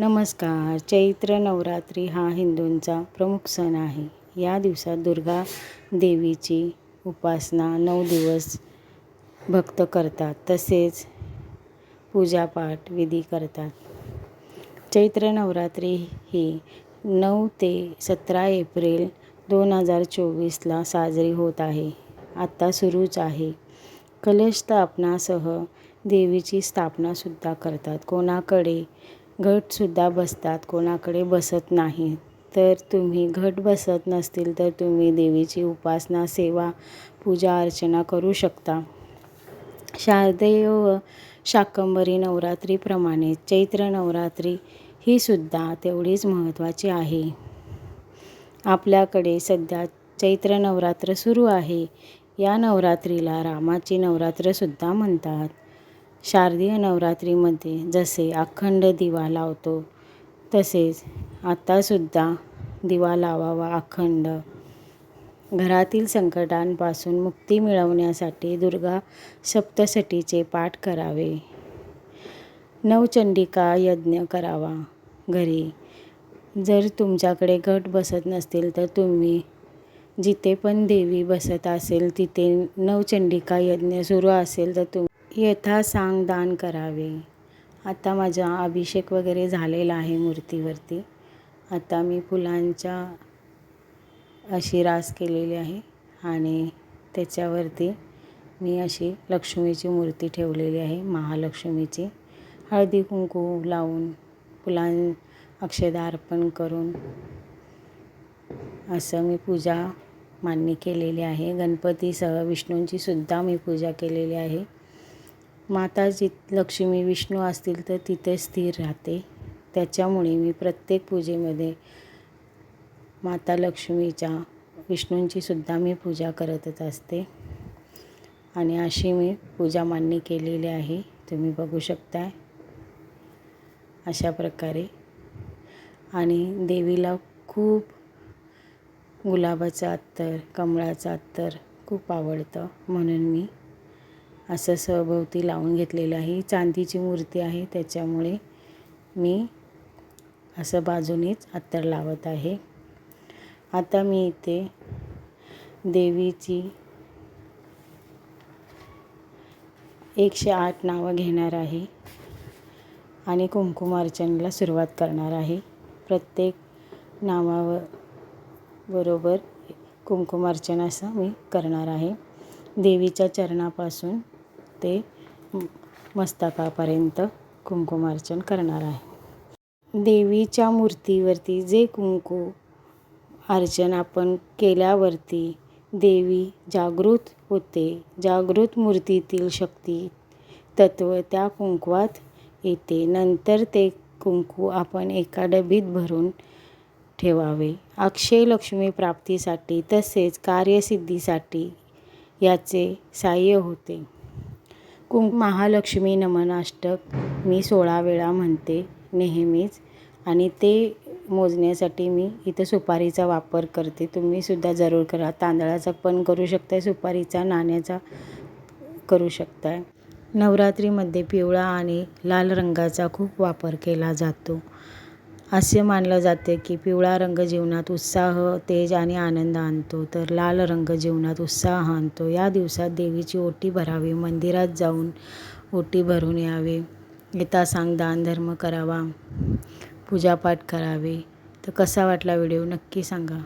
नमस्कार. चैत्र नवरात्री हा हिंदूंचा प्रमुख सण आहे. या दिवसात दुर्गा देवीची उपासना नऊ दिवस भक्त करतात. तसेच पूजापाठ विधी करतात. चैत्र नवरात्री ही नऊ ते सतरा एप्रिल दोन हजार चोवीसला साजरी होत आहे. आत्ता सुरूच आहे. कलश स्थापनासह देवीची स्थापनासुद्धा करतात. कोणाकडे घटसुद्धा बसतात कोणाकडे बसत नाही. तर तुम्ही घट बसत नसतील तर तुम्ही देवीची उपासना सेवा पूजा अर्चना करू शकता. शारदेय व शाकंभरी नवरात्रीप्रमाणे चैत्र नवरात्री ही सुद्धा तेवढीच महत्त्वाची आहे. आपल्याकडे सध्या चैत्र नवरात्र सुरू आहे. या नवरात्रीला रामाची नवरात्रसुद्धा म्हणतात. शारदीय नवरात्रीमध्ये जसे अखंड दिवा लावतो तसेच आत्तासुद्धा दिवा लावावा अखंड. घरातील संकटांपासून मुक्ती मिळवण्यासाठी दुर्गा सप्तशतीचे पाठ करावे. नवचंडिका यज्ञ करावा. घरी जर तुमच्याकडे घट बसत नसतील तर तुम्ही जिथे पण देवी बसत असेल तिथे नवचंडिका यज्ञ सुरू असेल तर तुम यथासांग दान करावे. आता माझा अभिषेक वगैरे झालेला आहे मूर्तीवरती. आता मी फुलांच्या अशी रास केलेली आहे आणि त्याच्यावरती मी अशी लक्ष्मीची मूर्ती ठेवलेली आहे महालक्ष्मीची. हळदी कुंकू लावून फुलां अक्षदा अर्पण करून असं मी पूजा मान्य केलेली आहे. गणपतीसह विष्णूंची सुद्धा मी पूजा केलेली आहे. माता जित लक्ष्मी विष्णू असतील तर तिथे स्थिर राहते. त्याच्यामुळे मी प्रत्येक पूजेमध्ये माता लक्ष्मीच्या विष्णूंची सुद्धा मी पूजा करतच असते. आणि अशी मी पूजा मान्य केलेली आहे. तुम्ही बघू शकताय. अशा प्रकारे. आणि देवीला खूप गुलाबाचं अत्तर कमळाचं अत्तर खूप आवडतं म्हणून मी असं सभोवती लावून घेतलेलं आहे. चांदीची मूर्ती आहे. त्याच्यामुळे मी असं बाजूनीच अत्तर लावत आहे. आता मी इथे देवीची एकशे आठ नावं घेणार आहे आणि कुंकुमार्चनला सुरुवात करणार आहे. प्रत्येक नावावर बरोबर कुंकुमार्चन असं मी करणार आहे. देवीच्या चरणापासून ते मस्तकापर्यंत कुंकुमार्चन करणार आहे. देवीच्या मूर्तीवरती जे कुंकू अर्चन आपण केल्यावरती देवी जागृत होते. जागृत मूर्तीतील शक्ती तत्व त्या कुंकवात येते. नंतर ते कुंकू आपण एका डबीत भरून ठेवावे. अक्षय लक्ष्मी प्राप्तीसाठी तसेच कार्यसिद्धीसाठी याचे साह्य होते. कुंक महालक्ष्मी नमनाष्टक मी सोळा वेळा म्हणते नेहमीच आणि ते मोजण्यासाठी मी इथं सुपारीचा वापर करते. तुम्हीसुद्धा जरूर करा. तांदळाचा पण करू शकताय सुपारीचा नाण्याचा करू शकताय. नवरात्रीमध्ये पिवळा आणि लाल रंगाचा खूप वापर केला जातो. असे मानलं जाते की पिवळा रंग जीवनात उत्साह तेज आणि आनंद आणतो. तर लाल रंग जीवनात उत्साह आणतो. या दिवसात देवीची ओटी भरावी मंदिरात जाऊन ओटी भरून यावे. यथासांग दान धर्म करावा पूजापाठ करावे. तर कसा वाटला व्हिडिओ? नक्की सांगा.